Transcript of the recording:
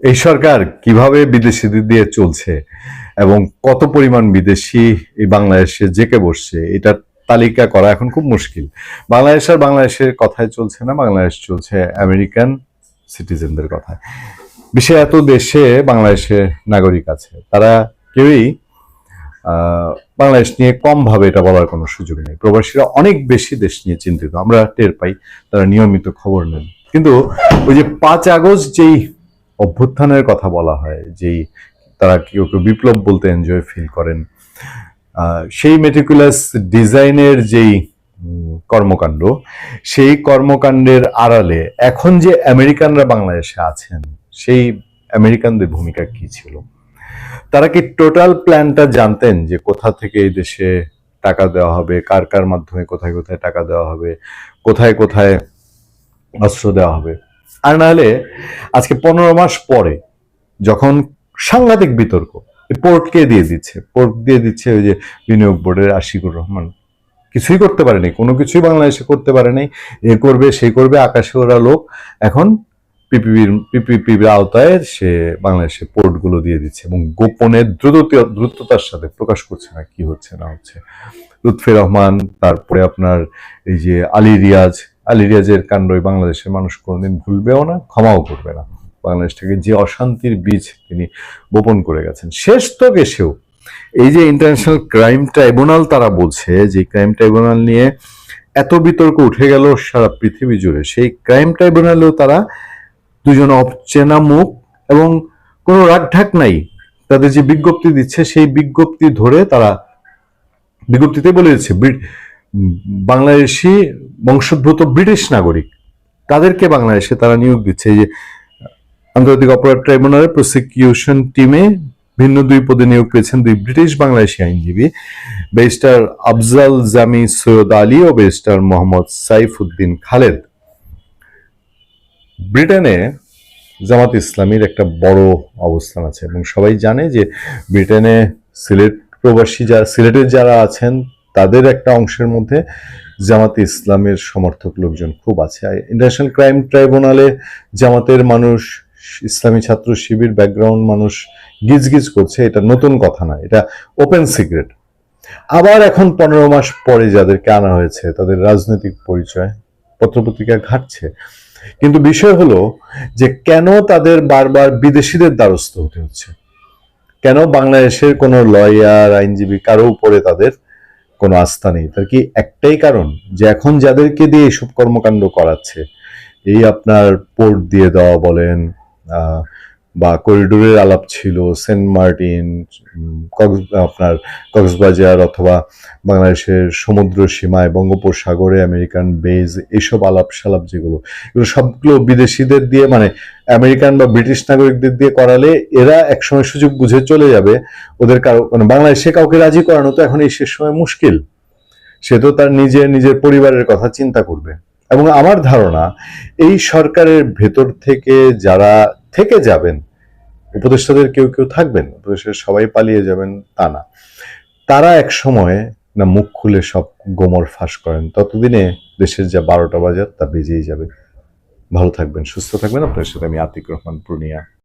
এই সরকার কীভাবে বিদেশিদের দিয়ে চলছে এবং কত পরিমাণ বিদেশি এই বাংলাদেশে জেকে বসছে, এটার তালিকা করা এখন খুব মুশকিল। বাংলাদেশ আর বাংলাদেশের কথায় চলছে না, বাংলাদেশ চলছে আমেরিকান সিটিজেনদের কথায়। বিশ্বে এত দেশে বাংলাদেশের নাগরিক আছে, তারা কেউই বাংলাদেশ নিয়ে কম ভাবে এটা বলার কোনো সুযোগ নেই। প্রবাসীরা অনেক বেশি দেশ নিয়ে চিন্তিত, আমরা টের পাই, তারা নিয়মিত খবর নেন। কিন্তু ওই যে পাঁচ আগস্ট যেই অভ্যুত্থানের কথা বলা হয়, যেই তারা কেউ কেউ বিপ্লব বলতে এনজয় ফিল করেন। সেই মেটিকুলাস ডিজাইনের যেই কর্মকাণ্ড, সেই কর্মকাণ্ডের আড়ালে এখন যে আমেরিকানরা বাংলাদেশে আছেন, সেই আমেরিকানদের ভূমিকা কি ছিল? তারা কি টোটাল প্ল্যানটা জানতেন যে কোথা থেকে এই দেশে টাকা দেওয়া হবে, কার কার মাধ্যমে কোথায় কোথায় টাকা দেওয়া হবে, কোথায় কোথায় অস্ত্র দেওয়া হবে? আর নাহলে আজকে পনেরো মাস পরে যখন সাংঘাতিক বিতর্ক পোর্টকে দিয়ে দিচ্ছে পোর্ট দিয়ে দিচ্ছে ওই যে বিনিয়োগ বোর্ডের আশিকুর রহমান। কিছুই করতে পারেনি, কোনো কিছুই বাংলাদেশে করতে পারে নাই এ করবে, সে করবে, আকাশে ওরা লোক। এখন পিপিপির পিপিপির আওতায় সে বাংলাদেশে পোর্টগুলো দিয়ে দিচ্ছে এবং গোপনে দ্রুত দ্রুততার সাথে প্রকাশ করছে না কি হচ্ছে, না হচ্ছে। লুৎফে রহমান, তারপরে আপনার এই যে আলী রিয়াজ আলী রিয়াজের কাণ্ডই বাংলাদেশের মানুষ কোনোদিন ভুলবেও না, ক্ষমাও করবে না। বাংলাদেশ থেকে যে অশান্তির বীজ তিনি বপন করে গেছেন, শেষ তো গেছেও। এই যে ইন্টারন্যাশনাল ক্রাইম ট্রাইব্যুনাল তারা বলছে, যে ক্রাইম ট্রাইব্যুনাল নিয়ে এত বিতর্ক উঠে গেল সারা পৃথিবী জুড়ে, সেই ক্রাইম ট্রাইব্যুনালেও তারা দুজন অচেনা মুখ এবং কোনো রাগঢাক নাই। তাদের যে বিজ্ঞপ্তি দিচ্ছে, সেই বিজ্ঞপ্তি ধরে তারা, বিজ্ঞপ্তিতে বলে দিচ্ছে বাংলাদেশি বংশোদ্ভূত ব্রিটিশ নাগরিক, তাদেরকে বাংলাদেশে তারা নিয়োগ দিচ্ছে। এই যে আন্তর্জাতিক অপরাধ ট্রাইব্যুনালের প্রসিকিউশন টিমে ভিন্ন দুই পদে নিয়োগ পেয়েছেন দুই ব্রিটিশ বাংলাদেশি আইনজীবী, ব্যারিস্টার আফজাল জামি সৈয়দ আলী ও ব্যারিস্টার মোহাম্মদ সাইফুদ্দিন খালেদ। ব্রিটেনে জামাত ইসলামীর একটা বড় অবস্থান আছে এবং সবাই জানে যে ব্রিটেনে সিলেট প্রবাসী যারা সিলেটের যারা আছেন, তাদের একটা অংশের মধ্যে জামাতে ইসলামের সমর্থক লোকজন খুব আছে। ইন্টারন্যাশনাল ক্রাইম ট্রাইব্যুনালে জামাতের মানুষ, ইসলামী ছাত্র শিবির ব্যাকগ্রাউন্ড মানুষ গিজ গিজ করছে, এটা নতুন কথা না এটা ওপেন সিক্রেট আবার এখন পনেরো মাস পরে যাদেরকে আনা হয়েছে, তাদের রাজনৈতিক পরিচয় পত্রপত্রিকা ঘাটছে। কিন্তু বিষয় হলো যে কেন তাদের বারবার বিদেশিদের দ্বারস্থ হতে হচ্ছে? কেন বাংলাদেশের কোনো লয়ার আইনজীবী কারও উপরে তাদের কোনো আস্থা নেই। তার কি একটাই কারণ যে এখন যাদেরকে দিয়ে এসব কর্মকাণ্ড করাচ্ছে, এই আপনার পোর্ট দিয়ে দেওয়া বলেন বা করিডোরের আলাপ ছিল সেন্ট মার্টিন কক্স, আপনার কক্সবাজার অথবা বাংলাদেশের সমুদ্র সীমায় বঙ্গোপসাগরে আমেরিকান বেজ এইসব আলাপ সালাপ যেগুলো, এগুলো সবগুলো বিদেশিদের দিয়ে মানে আমেরিকান বা ব্রিটিশ নাগরিকদের দিয়ে করালে এরা একসময় সুযোগ বুঝে চলে যাবে। ওদের কারও মানে বাংলাদেশে কাউকে রাজি করানো তো এখন এই শেষ সময় মুশকিল। সে তো তার নিজের নিজের পরিবারের কথা চিন্তা করবে। এবং আমার ধারণা, এই সরকারের ভেতর থেকে যারা থেকে যাবেন, উপদেষ্টাদের কেউ কেউ থাকবেন উপদেষ্টা সবাই পালিয়ে যাবেন তা না। তারা এক সময় না মুখ খুলে সব গোমর ফাঁস করেন, ততদিনে দেশের যা বারোটা বাজার তা বেজেই যাবে। ভালো থাকবেন, সুস্থ থাকবেন। আপনার সাথে আমি আতিক রহমান পূর্ণিয়া।